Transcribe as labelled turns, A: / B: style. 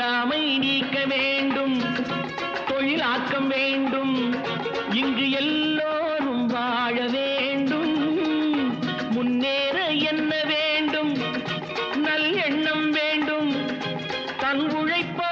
A: இல்லாமை நீக்க வேண்டும் தொழிலாக்கம் வேண்டும் இங்கு எல்லோரும் வாழ வேண்டும். முன்னேற என்ன வேண்டும்? நல்லெண்ணம் வேண்டும். தன் உழைப்ப